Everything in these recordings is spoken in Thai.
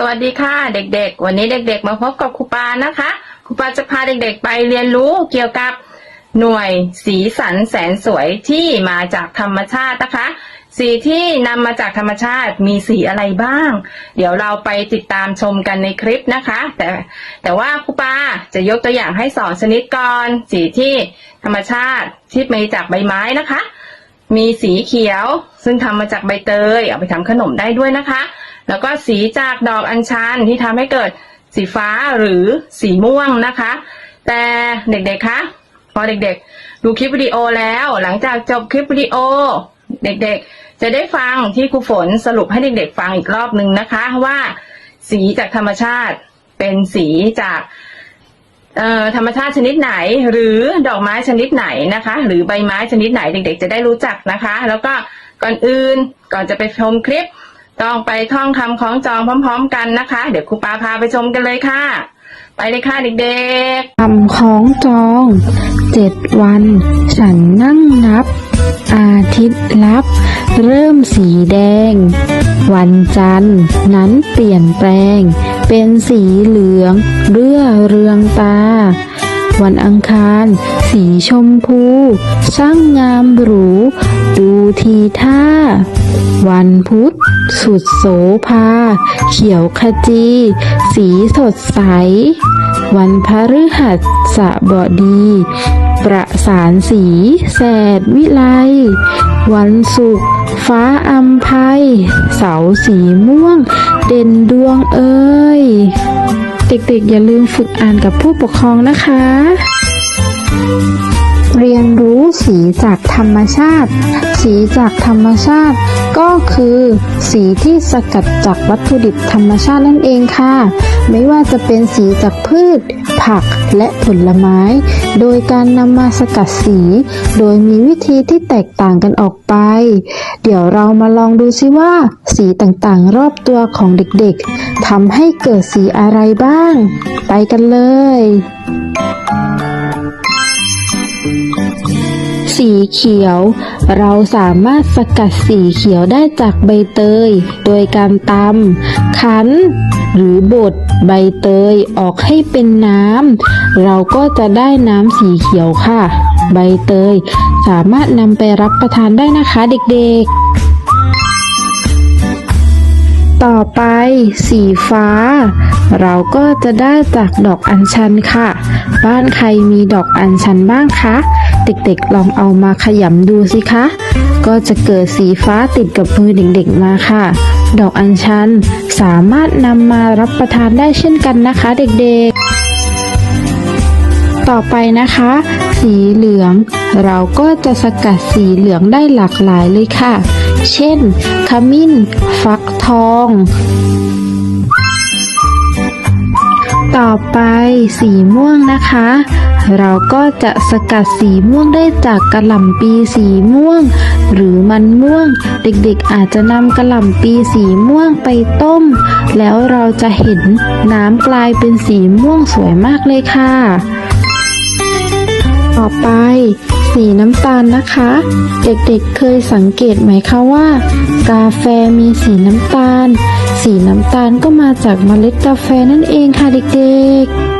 สวัสดีค่ะเด็กๆ วันนี้เด็กๆ มาพบกับครูปานะคะครูปาจะพาเด็กๆ ไปเรียนรู้เกี่ยวกับหน่วยสีสันแสนสวยที่มาจากธรรมชาตินะคะ สีที่นำมาจากธรรมชาติมีสีอะไรบ้าง เดี๋ยวเราไปติดตามชมกันในคลิปนะคะ แต่แต่ว่าครูปาจะยกตัวอย่างให้สองชนิดก่อน สีที่ธรรมชาติที่มาจากใบไม้นะคะ มีสีเขียวซึ่งทำมาจากใบเตยเอาไปทำขนมได้ด้วยนะคะ แล้วก็สีจากดอกอัญชันที่ทำให้เกิดสีฟ้าหรือสีม่วงนะคะ แต่เด็กๆคะพอเด็กๆ ดูคลิปวิดีโอแล้ว หลังจากจบคลิปวิดีโอ เด็กๆ จะได้ฟังที่ครูฝนสรุปให้เด็กๆ ฟังอีกรอบหนึ่งนะคะว่า สีจากธรรมชาติเป็นสีจากธรรมชาติชนิดไหน หรือดอกไม้ชนิดไหนนะคะ หรือใบไม้ชนิดไหนเด็กๆ จะได้รู้จักนะคะ แล้วก็ก่อนอื่นก่อนจะไปชมคลิป ต้องไปท่องคำของจองพร้อม ๆ กันนะคะ เดี๋ยวครูปาพาไปชมกันเลยค่ะ ไปเลยค่ะเด็กๆคำของจองเจ็ดวัน ฉันนั่งนับ อาทิตย์ลับ เริ่มสีแดง วันจันทร์นั้นเปลี่ยนแปลง เป็นสีเหลืองเรื่อเรืองตา วันอังคาร สีชมพู ช่างงามหรู ดูทีท่า วันพุธ สุดโสภา เขียวขจี สีสดใส วันพฤหัสบดี ประสานสี แสดวิไล วันศุกร์ฟ้าอัมภัย เสาสีม่วง เด่นดวงเอ้ย เด็กๆ อย่าลืมฝึกอ่านกับผู้ปกครองนะคะ เรียนรู้สีจากธรรมชาติ สีจากธรรมชาติ ก็คือสีที่สกัดจากวัตถุดิบธรรมชาตินั่นเองค่ะ ไม่ว่าจะเป็นสีจากพืช ผักและผลไม้ โดยการนำมาสกัดสี โดยมีวิธีที่แตกต่างกันออกไป เดี๋ยวเรามาลองดูซิว่า สีต่างๆ รอบตัวของเด็กๆทำให้เกิดสีอะไรบ้าง ไปกันเลย สีเขียว เราสามารถสกัดสีเขียวได้จากใบเตย โดยการตำคั้น หรือบดใบเตยออกให้เป็นน้ำเราก็จะได้น้ำสีเขียวค่ะ ใบเตยสามารถนำไปรับประทานได้นะคะเด็กๆ ต่อไปสีฟ้า เราก็จะได้จากดอกอัญชันค่ะ บ้านใครมีดอกอัญชันบ้างคะเด็กๆ ลองเอามาขยำดูสิคะ ก็จะเกิดสีฟ้าติดกับมือเด็กๆมาค่ะ ดอกอัญชัน สามารถนำมารับประทานได้เช่นกันนะคะเด็กๆ ต่อไปนะคะ สีเหลือง เราก็จะสกัดสีเหลืองได้หลากหลายเลยค่ะ เช่น ขมิ้น ฟักทอง ต่อไปสีม่วงนะคะ เราก็จะสกัดสีม่วงได้จากกระหล่ำปีสีม่วง หรือมันม่วง เด็กๆอาจจะนำกระหล่ำปีสีม่วงไปต้ม แล้วเราจะเห็นน้ำกลายเป็นสีม่วงสวยมากเลยค่ะ ต่อไปสีน้ำตาลนะคะ เด็กๆเคยสังเกตไหมคะว่า กาแฟมีสีน้ำตาล สีน้ำตาลก็มาจากเมล็ดกาแฟนั่นเองค่ะเด็กๆ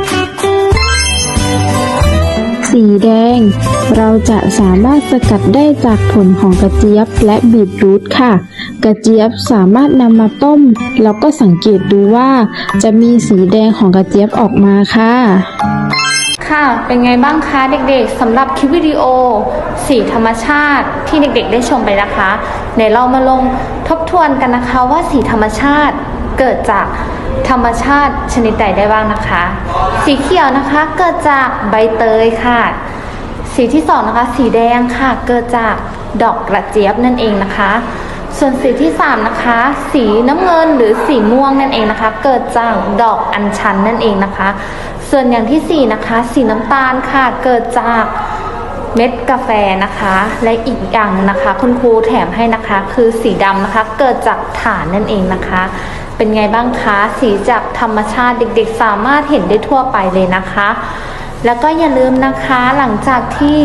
สีแดง เราจะสามารถสกัดได้จากผลของกระเจี๊ยบและบีทรูทค่ะ กระเจี๊ยบสามารถนำมาต้ม แล้วก็สังเกตดูว่า จะมีสีแดงของกระเจี๊ยบออกมาค่ะค่ะ เป็นไงบ้างคะเด็กๆสำหรับคลิปวิดีโอ สีธรรมชาติที่เด็กๆ ได้ชมไปนะคะเดี๋ยวเรามาลงทบทวนกันนะคะว่าสีธรรมชาติเกิดจาก ธรรมชาติชนิดใดได้บ้างนะคะ สีเขียวนะคะเกิดจากใบเตยค่ะ สีที่สองนะคะ สีแดงค่ะเกิดจากดอกกระเจี๊ยบนั่นเองนะคะ ส่วนสีที่สามนะคะ สีน้ำเงินหรือสีม่วงนั่นเองนะคะ เกิดจากดอกอัญชันนั่นเองนะคะ ส่วนอย่างที่สี่นะคะ สีน้ำตาลค่ะเกิดจากเม็ดกาแฟนะคะ และอีกอย่างนะคะ คุณครูแถมให้นะคะ คือสีดำนะคะ เกิดจากถ่านนั่นเองนะคะ เป็นไงบ้างคะสีจากธรรมชาติเด็กๆ สามารถเห็นได้ทั่วไปเลยนะคะ แล้วก็อย่าลืมนะคะหลังจากที่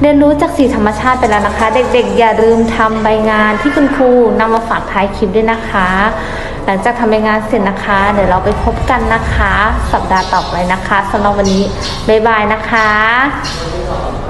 เรียนรู้จากสีธรรมชาติไปแล้วนะคะ เด็กๆ อย่าลืมทำใบงานที่คุณครูนำมาฝากท้ายคลิปด้วยนะคะ หลังจากทำงานเสร็จนะคะ เดี๋ยวเราไปพบกันนะคะ สัปดาห์ต่อไปนะคะสำหรับวันนี้บ๊ายบายนะคะ